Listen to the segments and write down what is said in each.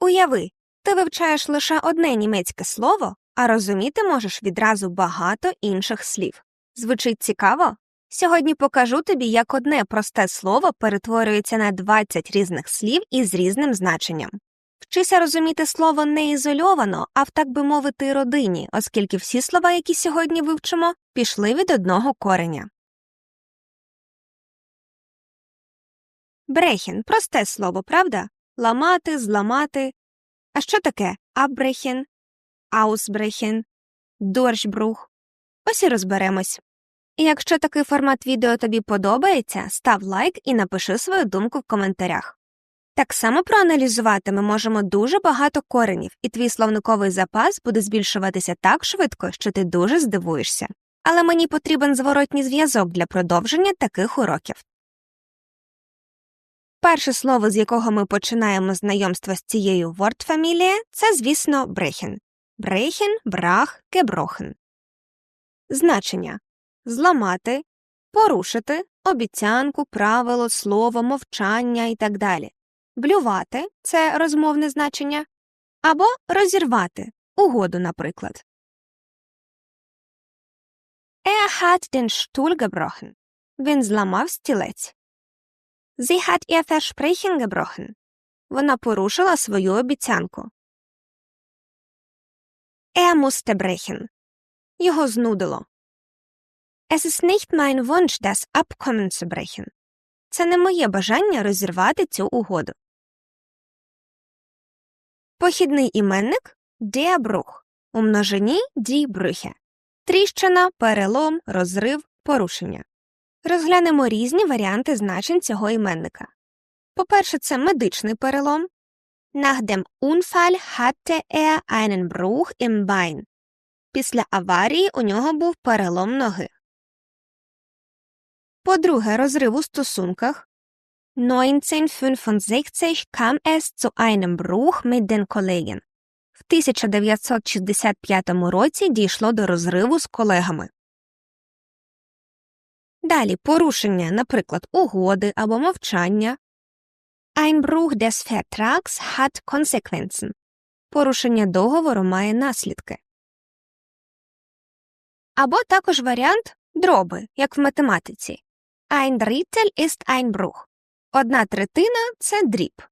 Уяви, ти вивчаєш лише одне німецьке слово, а розуміти можеш відразу багато інших слів. Звучить цікаво? Сьогодні покажу тобі, як одне просте слово перетворюється на 20 різних слів із різним значенням. Вчися розуміти слово не ізольовано, а в так би мовити родині, оскільки всі слова, які сьогодні вивчимо, пішли від одного кореня. Брехін просте слово, правда? Ламати, зламати. А що таке абрехін, аусбрехін, доршбрух? Ось і розберемось. І якщо такий формат відео тобі подобається, став лайк і напиши свою думку в коментарях. Так само проаналізувати ми можемо дуже багато коренів, і твій словниковий запас буде збільшуватися так швидко, що ти дуже здивуєшся. Але мені потрібен зворотній зв'язок для продовження таких уроків. Перше слово, з якого ми починаємо знайомство з цією вордфамілією, це, звісно, брехен. Брехен, брах, геброхен. Значення зламати, порушити, обіцянку, правило, слово, мовчання і так далі. Блювати це розмовне значення, або розірвати угоду, наприклад. Er hat den Stuhl gebrochen. Він зламав стілець. Sie hat ihr Versprechen gebrochen. Вона порушила свою обіцянку. Er musste brechen. Його знудило. Es ist nicht mein Wunsch, das Abkommen zu brechen. Це не моє бажання розірвати цю угоду. Похідний іменник der Bruch. У множині die Brüche. Тріщина, перелом, розрив, порушення. Розглянемо різні варіанти значень цього іменника. По-перше, це медичний перелом. Nach dem Unfall hatte er einen Bruch im Bein. Після аварії у нього був перелом ноги. По-друге, розрив у стосунках. 1965 kam es zu einem Bruch mit den Kollegen. В 1965 році дійшло до розриву з колегами. Далі порушення, наприклад, угоди або мовчання. Ein Bruch des Vertrags hat Konsequenzen. Порушення договору має наслідки. Або також варіант дроби, як в математиці. Ein Drittel ist ein Bruch. Одна третина це дріб.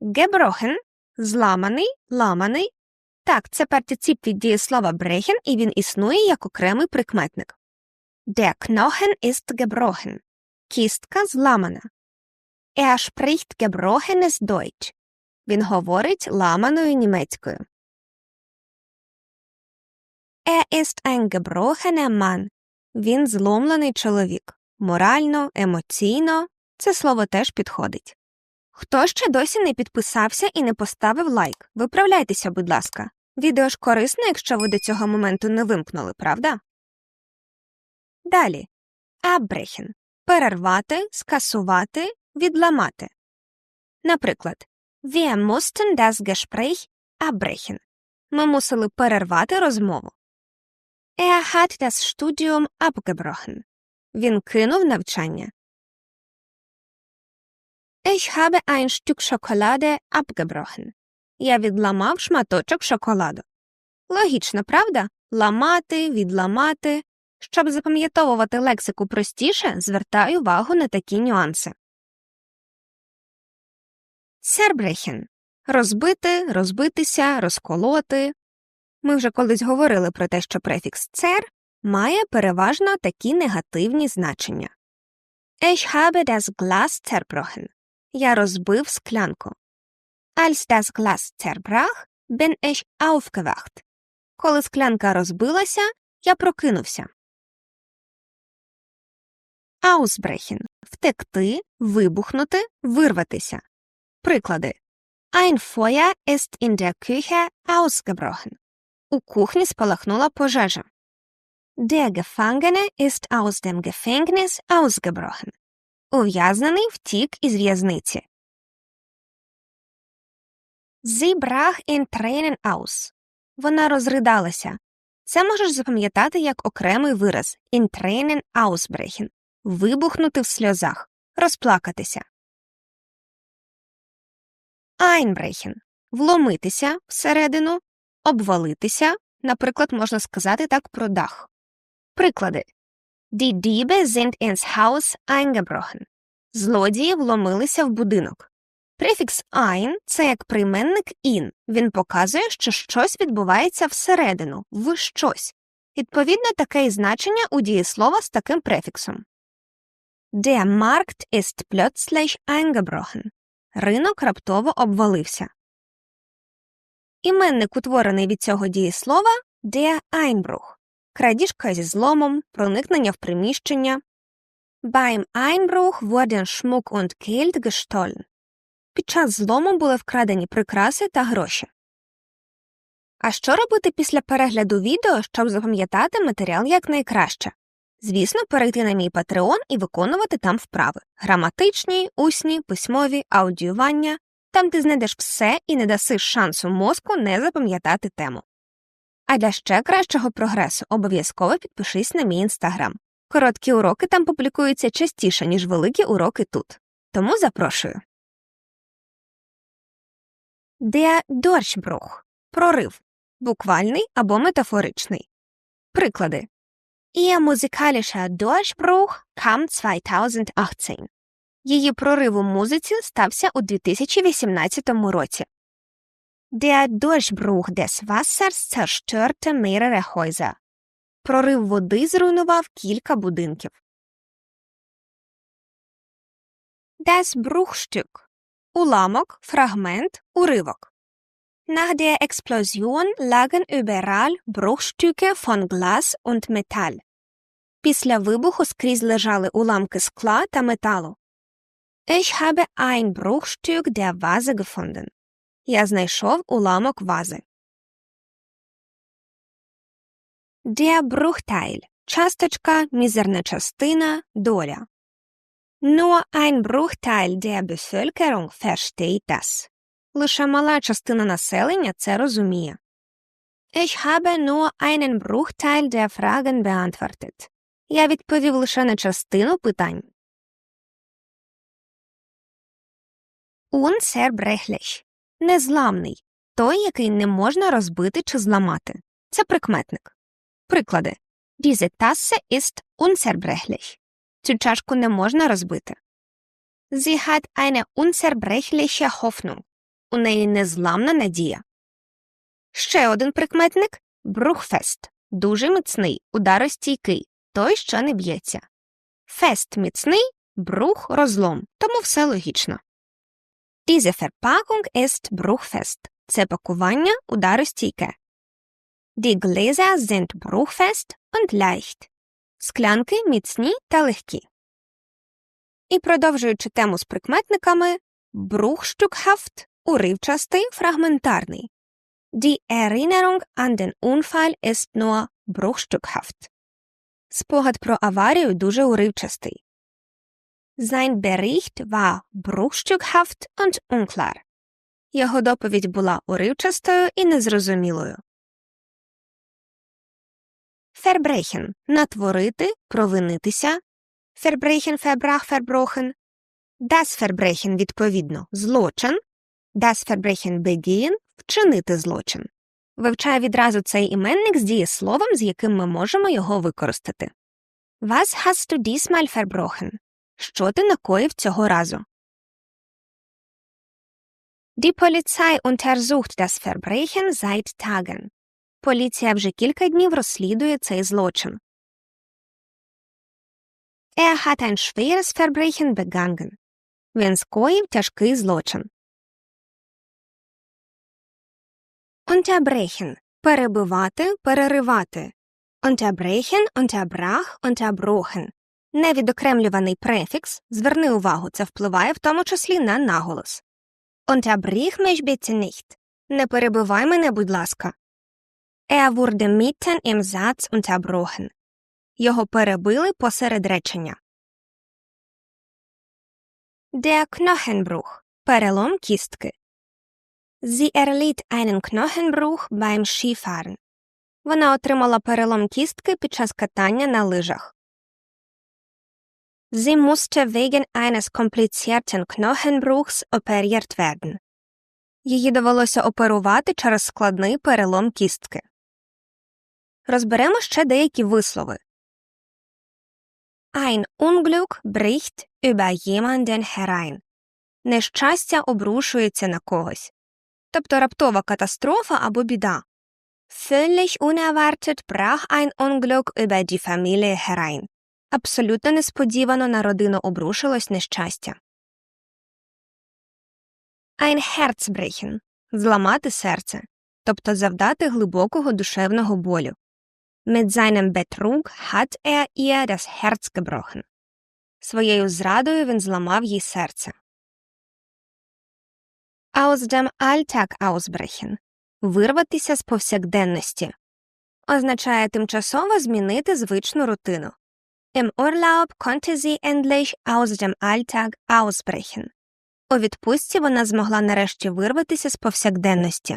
Gebrochen – зламаний, ламаний. Так, це партицип від дієслова brechen, і він існує як окремий прикметник. Der Knochen ist gebrochen. Кістка зламана. Er spricht gebrochenes Deutsch. Він говорить ламаною німецькою. Er ist ein gebrochener Mann. Він зломлений чоловік. Морально, емоційно це слово теж підходить. Хто ще досі не підписався і не поставив лайк? Виправляйтеся, будь ласка. Відео ж корисно, якщо ви до цього моменту не вимкнули, правда? Далі. Абрехен перервати, скасувати, відламати. Наприклад, Wir mussten das Gespräch abbrechen. Ми мусили перервати розмову. Er hat das Studium abgebrochen. Він кинув навчання. Ich habe ein Stück Schokolade abgebrochen. Я відламав шматочок шоколаду. Логічно, правда? Ламати, відламати. Щоб запам'ятовувати лексику простіше, звертаю увагу на такі нюанси. Сербрехен розбити, розбитися, розколоти. Ми вже колись говорили про те, що префікс цер має переважно такі негативні значення. Ich habe das Glas zerbrochen. Я розбив склянку. Als das Glas zerbrach, bin ich aufgewacht. Коли склянка розбилася, я прокинувся. Ausbrechen – втекти, вибухнути, вирватися. Приклади. Ein Feuer ist in der Küche ausgebrochen. У кухні спалахнула пожежа. Der Gefangene ist aus dem Gefängnis ausgebrochen. Ув'язнений втік із в'язниці. Sie brach in Tränen aus. Вона розридалася. Це можеш запам'ятати як окремий вираз in Tränen ausbrechen. Вибухнути в сльозах, розплакатися. einbrechen – вломитися всередину, обвалитися, наприклад, можна сказати так про дах. Приклади. Die Diebe sind ins Haus eingebrochen. Злодії вломилися в будинок. Префікс ein – це як прийменник in. Він показує, що щось відбувається всередину, в щось. Відповідно, таке і значення у дієслова з таким префіксом. Der Markt ist plötzlich eingebrochen. Ринок раптово обвалився. Іменник, утворений від цього дієслова der Einbruch. Крадіжка зі зломом, проникнення в приміщення. Beim Einbruch wurden Schmuck und Geld gestohlen. Під час злому були вкрадені прикраси та гроші. А що робити після перегляду відео, щоб запам'ятати матеріал якнайкраще? Звісно, перейти на мій Patreon і виконувати там вправи граматичні, усні, письмові, аудіювання, там ти знайдеш все і не даси шансу мозку не запам'ятати тему. А для ще кращого прогресу обов'язково підпишись на мій інстаграм. Короткі уроки там публікуються частіше, ніж великі уроки тут. Тому запрошую. Der Durchbruch – прорив, буквальний або метафоричний. Приклади. Ihr musikalischer Durchbruch kam 2018. Її прорив у музиці стався у 2018 році. Der Durchbruch des Wassers zerstörte mehrere Häuser. Прорив води зруйнував кілька будинків. Das Bruchstück – уламок, фрагмент, уривок. Nach der Explosion lagen überall Bruchstücke von Glas und Metall. Після вибуху скрізь лежали уламки скла та металу. Ich habe ein Bruchstück der Vase gefunden. Я знайшов уламок вази. Der Bruchteil – часточка, мізерна частина, доля. Nur ein Bruchteil der Bevölkerung versteht das. Лише мала частина населення це розуміє. Ich habe nur einen Bruchteil der Fragen beantwortet. Я відповів лише на частину питань. Unzerbrechlich – незламний, той, який не можна розбити чи зламати. Це прикметник. Приклади. Diese Tasse ist unzerbrechlich. Цю чашку не можна розбити. Sie hat eine unzerbrechliche Hoffnung. У неї незламна надія. Ще один прикметник брухфест. Дуже міцний, ударостійкий, той, що не б'ється. Фест міцний, брух розлом, тому все логічно. Diese Verpackung ist bruchfest. Це пакування ударостійке. Die Gläser sind bruchfest und leicht. Склянки міцні та легкі. І продовжуючи тему з прикметниками, Bruchstückhaft – уривчастий, фрагментарний. Die Erinnerung an den Unfall ist nur bruchstückhaft. Спогад про аварію дуже уривчастий. Sein Bericht war bruchstückhaft und unklar. Його доповідь була уривчастою і незрозумілою. Verbrechen – натворити, провинитися. Verbrechen, Verbrach, Verbrochen. Das Verbrechen, відповідно, злочин. Das Verbrechen begehen – вчинити злочин. Вивчає відразу цей іменник з дієсловом, з яким ми можемо його використати. Was hast du diesmal verbrochen? Що ти накоїв цього разу? Die Polizei untersucht das Verbrechen seit Tagen. Поліція вже кілька днів розслідує цей злочин. Er hat ein schweres Verbrechen begangen. Він скоїв тяжкий злочин. Unterbrechen – перебивати, переривати. Unterbrechen, unterbrach, unterbrochen. Невідокремлюваний префікс, зверни увагу, це впливає в тому числі на наголос. Unterbrich mich bitte nicht. Не перебивай мене, будь ласка. Er wurde mitten im Satz unterbrochen. Його перебили посеред речення. Der Knochenbruch – перелом кістки. Sie erlitt einen Knochenbruch beim Skifahren. Вона отримала перелом кістки під час катання на лижах. Sie musste wegen eines komplizierten Knochenbruchs operiert werden. Її довелося оперувати через складний перелом кістки. Розберемо ще деякі вислови. Ein Unglück bricht über jemanden herein. Нещастя обрушується на когось. Тобто раптова катастрофа або біда. Völlig unerwartet brach ein Unglück über die Familie herein. Абсолютно несподівано на родину обрушилось нещастя. Ein Herzbrechen – зламати серце, тобто завдати глибокого душевного болю. Mit seinem Betrug hat er ihr das Herz gebrochen. Своєю зрадою він зламав їй серце. Aus dem Alltag ausbrechen – вирватися з повсякденності. Означає тимчасово змінити звичну рутину. Im Urlaub konnte sie endlich aus dem Alltag ausbrechen. У відпустці вона змогла нарешті вирватися з повсякденності.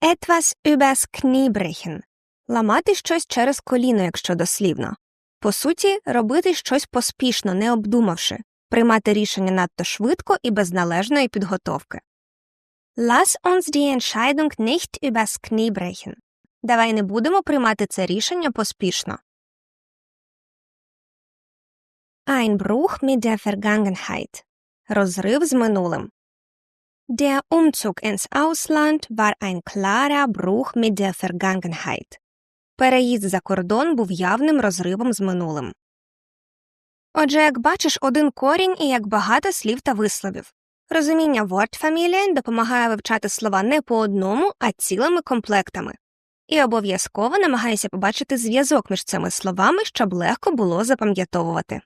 Etwas übers Knie brechen – ламати щось через коліно, якщо дослівно. По суті, робити щось поспішно, не обдумавши, приймати рішення надто швидко і без належної підготовки. Lass uns die Entscheidung nicht übers Knie brechen. Давай не будемо приймати це рішення поспішно. Ein Bruch mit der Vergangenheit. Розрив з минулим. Der Umzug ins Ausland war ein klarer Bruch mit der Vergangenheit. Переїзд за кордон був явним розривом з минулим. Отже, як бачиш, один корінь і як багато слів та висловів. Розуміння Word-фамілія допомагає вивчати слова не по одному, а цілими комплектами. І обов'язково намагайся побачити зв'язок між цими словами, щоб легко було запам'ятовувати.